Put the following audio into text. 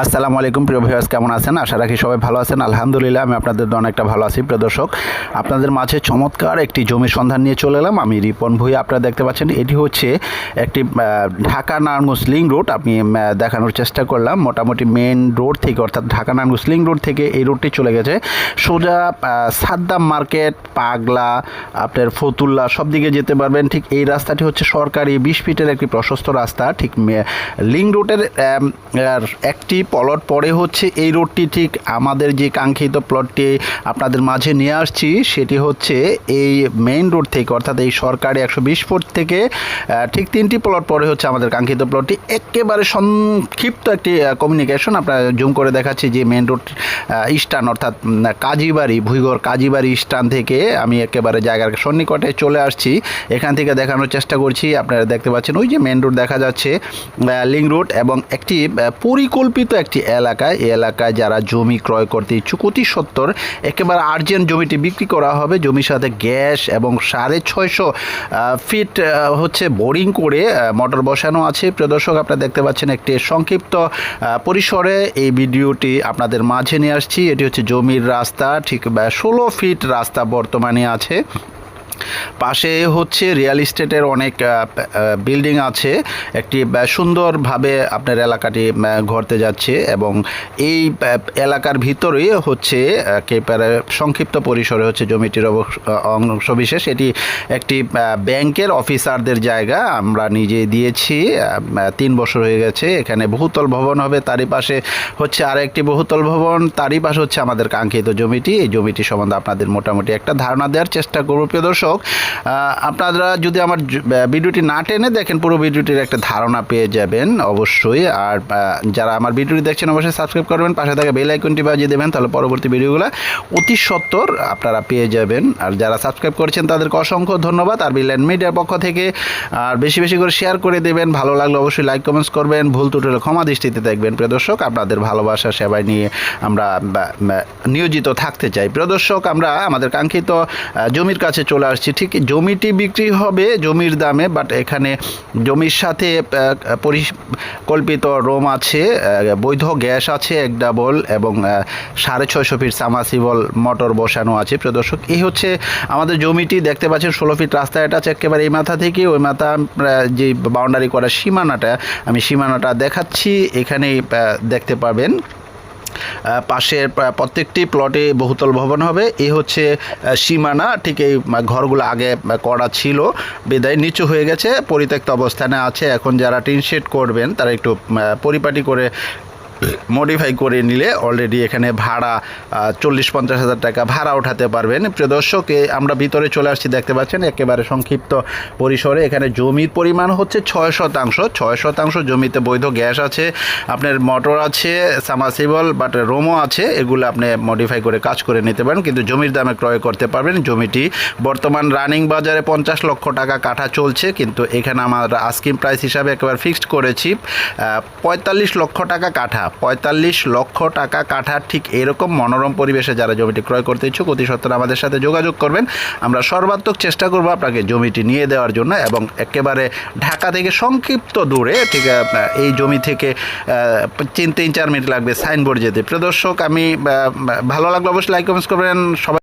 আসসালামু আলাইকুম, প্রিয় ভিউয়ার্স কেমন আছেন? আশা রাখি সবাই ভালো আছেন। আলহামদুলিল্লাহ, আমি আপনাদের অনেকটা ভালো আছি, প্রিয় দর্শক। আপনাদের মাঝে চমৎকার একটি জমির সন্ধান নিয়ে চলে এলাম। আমি রিপন ভুঁই আপনারা দেখতে পাচ্ছেন, এটি হচ্ছে একটি ঢাকা নারায়ণগঞ্জ লিঙ্ক রোড। আমি দেখানোর চেষ্টা করলাম। মোটামুটি মেন রোড থেকে, অর্থাৎ ঢাকা নারায়ণগঞ্জ লিঙ্ক রোড থেকে এই রোডটি চলে গেছে। সোজা সাদ্দাম মার্কেট, পাগলা, আপনার ফতুল্লা, সব দিকে যেতে পারবেন। ঠিক এই রাস্তাটি হচ্ছে সরকারি বিশ ফিটের একটি প্রশস্ত রাস্তা। ঠিক লিঙ্ক রোডের একটি প্লট পরে হচ্ছে এই রোডটি ঠিক আমাদের যে কাঙ্ক্ষিত প্লটটি আপনাদের মাঝে নিয়ে আসছি, সেটি হচ্ছে এই মেইন রোড থেকে, অর্থাৎ এই সরকারি একশো বিশ ফুট থেকে ঠিক তিনটি প্লট পরে হচ্ছে আমাদের কাঙ্ক্ষিত প্লটটি একেবারে সংক্ষিপ্ত একটি কমিউনিকেশন আপনার জুম করে দেখাচ্ছি যে মেইন রোড স্টান অর্থাৎ কাজীবাড়ি, ভুইগড় কাজীবাড়ি স্টান থেকে আমি একেবারে জায়গার সন্নিকটে চলে আসছি। এখান থেকে দেখানোর চেষ্টা করছি, আপনারা দেখতে পাচ্ছেন, ওই যে মেন রোড দেখা যাচ্ছে লিঙ্ক রোড এবং একটি পরিকল্পিত একটি এলাকায়, এই এলাকায় যারা জমি ক্রয় করতে ইচ্ছুক, অতি সত্তর, একেবারে আর্জেন্ট জমিটি বিক্রি করা হবে। জমির সাথে গ্যাস এবং সাড়ে ছয়শো ফিট হচ্ছে বোরিং করে মোটর বসানো আছে। প্রিয় দর্শক, আপনারা দেখতে পাচ্ছেন একটি সংক্ষিপ্ত পরিসরে এই ভিডিওটি আপনাদের মাঝে নিয়ে আসছি। এটি হচ্ছে জমির রাস্তা, ঠিক ষোলো ফিট রাস্তা বর্তমানে আছে। পাশে হচ্ছে রিয়েল এস্টেটের অনেক বিল্ডিং আছে। একটি সুন্দরভাবে আপনার এলাকাটি ঘরতে যাচ্ছে এবং এই এলাকার ভিতরেই হচ্ছে একেবারে সংক্ষিপ্ত পরিসরে হচ্ছে জমিটির অবশ্য- অংশ এটি একটি ব্যাংকের অফিসারদের জায়গা। আমরা নিজে দিয়েছি তিন বছর হয়ে গেছে। এখানে বহুতল ভবন হবে, তারই পাশে হচ্ছে আর একটি বহুতল ভবন, তারই পাশে হচ্ছে আমাদের কাঙ্ক্ষিত জমিটি। এই জমিটি সম্বন্ধে আপনাদের মোটামুটি একটা ধারণা দেওয়ার চেষ্টা করব, প্রিয় দর্শক। আপনারা যদি আমার ভিডিওটি না টেনে দেখেন, পুরো ভিডিওটির একটা ধারণা পেয়ে যাবেন অবশ্যই। আর যারা আমার ভিডিওটি দেখছেন, অবশ্যই সাবস্ক্রাইব করবেন, পাশে থাকা বেল আইকনটি বাজিয়ে দেবেন, তাহলে পরবর্তী ভিডিওগুলো অতি সত্বর আপনারা পেয়ে যাবেন। আর যারা সাবস্ক্রাইব করেছেন, তাদেরকে অসংখ্য ধন্যবাদ। আর বিল্যান্ড মিডিয়ার পক্ষ থেকে, আর বেশি বেশি করে শেয়ার করে দেবেন। ভালো লাগলে অবশ্যই লাইক কমেন্টস করবেন। ভুল ত্রুটি ক্ষমা দৃষ্টিতে দেখবেন। প্রিয় দর্শক, আপনাদের ভালোবাসা সেবায় নিয়ে আমরা নিয়োজিত থাকতে চাই। প্রিয় দর্শক, আমরা আমাদের কাঙ্ক্ষিত জমির কাছে চলে আসছি। ঠিক জমিটি বিক্রি হবে জমির দামে বাট এখানে জমির সাথে পরিকল্পিত রোম আছে বৈধ গ্যাস আছে এক ডাবল এবং সাড়ে ছয়শো ফিট সামাসিবল মোটর বসানো আছে। প্রিয় দর্শক, এই হচ্ছে আমাদের জমিটি। দেখতে পাচ্ছেন ষোলো ফিট রাস্তা এটা আছে একেবারে এই মাথা থেকে, ওই মাথা যে বাউন্ডারি করা সীমানাটা, আমি সীমানাটা দেখাচ্ছি। এখানেই দেখতে পাবেন। পাশের প্রা- প্রত্যেকটি প্লটে বহুতল ভবন হবে। এ হচ্ছে সীমানা। ঠিক এই ঘরগুলো আগে করা ছিল। বিদায় নিচু হয়ে গেছে। পরিত্যক্ত অবস্থানে আছে। এখন যারা টিনশেড করবেন, তারা একটু পরিপাটি করে মডিফাই করে নিলে অলরেডি এখানে ভাড়া চল্লিশ পঞ্চাশ হাজার টাকা ভাড়া উঠাতে পারবেন। প্রিয় দর্শক আমরা ভিতরে চলে আসছি, দেখতে পাচ্ছেন একেবারে সংক্ষিপ্ত পরিসরে। এখানে জমির পরিমাণ হচ্ছে ছয় শতাংশ। ছয় শতাংশ জমিতে বৈধ গ্যাস আছে, আপনার মোটর আছে সামাসিবল বাট রোমও আছে। এগুলো আপনি মডিফাই করে কাজ করে নিতে পারেন, কিন্তু জমির দামে ক্রয় করতে পারবেন। জমিটি বর্তমান রানিং বাজারে পঞ্চাশ লক্ষ টাকা কাঠা চলছে, কিন্তু এখানে আমার আস্কিং প্রাইস হিসাবে একেবারে ফিক্সড করেছি পঁয়তাল্লিশ লক্ষ টাকা কাঠা। পঁয়তাল্লিশ লক্ষ টাকা কাঠার ঠিক এরকম মনোরম পরিবেশে যারা জমিটি ক্রয় করতে ইচ্ছুক, অতি সত্তর আমাদের সাথে যোগাযোগ করবেন। আমরা সর্বাত্মক চেষ্টা করব আপনাকে জমিটি নিয়ে দেওয়ার জন্য এবং একেবারে ঢাকা থেকে সংক্ষিপ্ত দূরে, ঠিক এই জমি থেকে তিন তিন, চার মিনিট লাগবে সাইনবোর্ড যেতে। প্রদর্শক আমি ভালো লাগল, অবশ্যই লাইক কমেন্টস করবেন। সবাই